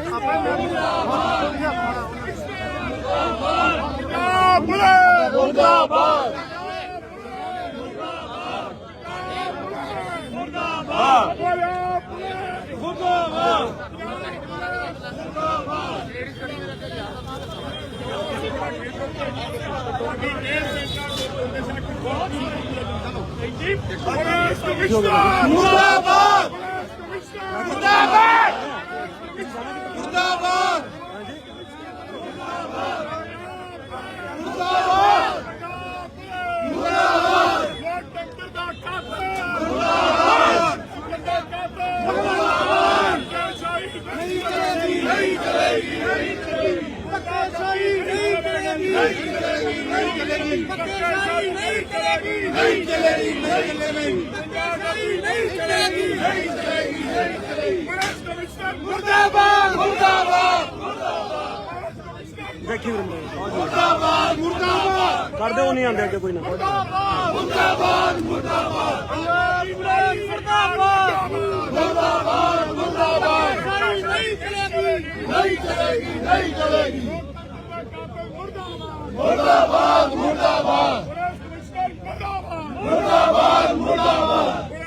ਮੁਰਦਾਬਾਦ ਮੁਰਦਾਬਾਦ ਮੁਰਦਾਬਾਦ ਮੁਰਦਾਬਾਦ ਨਹੀਂ ਚਲੇਗੀ ਨਹੀਂ ਚਲੇਗੀ ਮੁਰਦਾਬਾਦ ਮੁਰਦਾਬਾਦ ਦੇਖੀ ਵੀਰ ਮੁਰਦਾਬਾਦ ਮੁਰਦਾਬਾਦ ਕਰਦੇ ਉਹ ਨਹੀਂ ਆਉਂਦੇ ਅੱਗੇ ਕੋਈ ਨਾ ਮੁਰਦਾਬਾਦ ਮੁਰਦਾਬਾਦ ਮੁਰਦਾਬਾਦ ਮੁਰਦਾਬਾਦ ਮੁਰਦਾਬਾਦ ਨਹੀਂ ਚਲੇਗੀ ਨਹੀਂ ਚਲੇਗੀ ਨਹੀਂ ਚਲੇਗੀ ਮੁਰਦਾਬਾਦ ਮੁਰਦਾਬਾਦ ਮੁਰਦਾਬਾਦ ਮੁਰਦਾਬਾਦ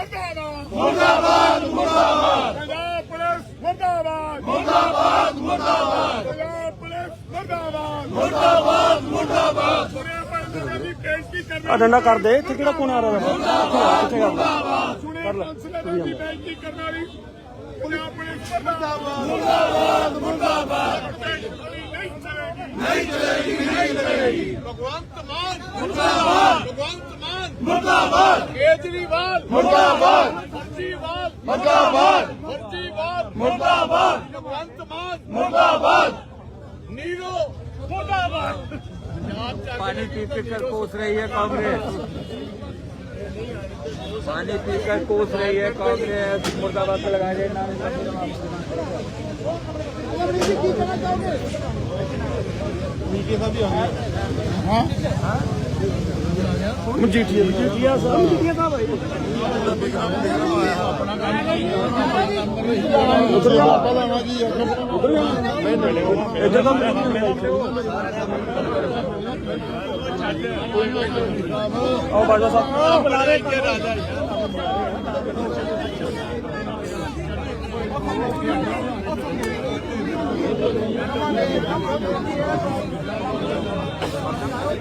ਮੁਰਦਾਬਾਦ ਮੁਰਦਾਬਾਦ। ਪੰਜਾਬ ਪੁਲਿਸ ਮੁਰਦਾਬਾਦ। ਮੁਰਦਾਬਾਦ ਮੁਰਦਾਬਾਦ। ਪੰਜਾਬ ਪੁਲਿਸ ਮੁਰਦਾਬਾਦ। ਮੁਰਦਾਬਾਦ ਮੁਰਦਾਬਾਦ। ਸੁਣਿਆ ਬੰਦੇ ਦੀ ਬੇਇੱਜ਼ਤੀ ਕਰਨਾ ਆ ਡੰਡਾ ਕਰ ਦੇ ਇੱਥੇ ਕਿਹੜਾ ਕੋਣ ਆ ਰਿਹਾ? ਕਿੱਥੇ ਆ ਸੁਣਿਆ ਕਾਉਂਸਲਰਾਂ ਦੀ ਬੇਇੱਜ਼ਤੀ ਕਰਨ ਵਾਲੀ ਪੰਜਾਬ ਪੁਲਿਸ ਮੁਰਦਾਬਾਦ। ਮੁਰਦਾਬਾਦ ਮੁਰਦਾਬਾਦ। ਨਹੀਂ ਚਲੇਗੀ। ਨਹੀਂ ਚਲੇਗੀ ਨਹੀਂ ਚਲੇਗੀ। ਭਗਵੰਤ ਮਾਨ ਮੁਰਦਾਬਾਦ। ਭਗਵੰਤ ਮਾਨ। ਮੁਰਦਾਬਾਦ। केजरीवाल। मुर्दाबाद। मुर्दाबाद। मुर्दाबाद। मुर्दाबाद। नीरो मुर्दाबाद। पानी पीकर कोस रही है कांग्रेस पानी पीकर कोस रही है कांग्रेस मुर्दाबाद का लगा रहे नीचे का भी होंगे हाँ? ਮਜੀਠੀਆ ਮਜੀਠੀਆ ਸਾਹਿਬ। ਮਜੀਠੀਆ ਸਾਹਿਬ ਆਏ। ਉਧਰ ਜਾ। ਉਧਰ ਜਾ ਇੱਧਰ ਤਾਂ ਆਓ ਬਾਜਾ ਸਾਹਿਬ। ਬੁਲਾ ਰਹੇ ਕਿ ਰਾਜਾ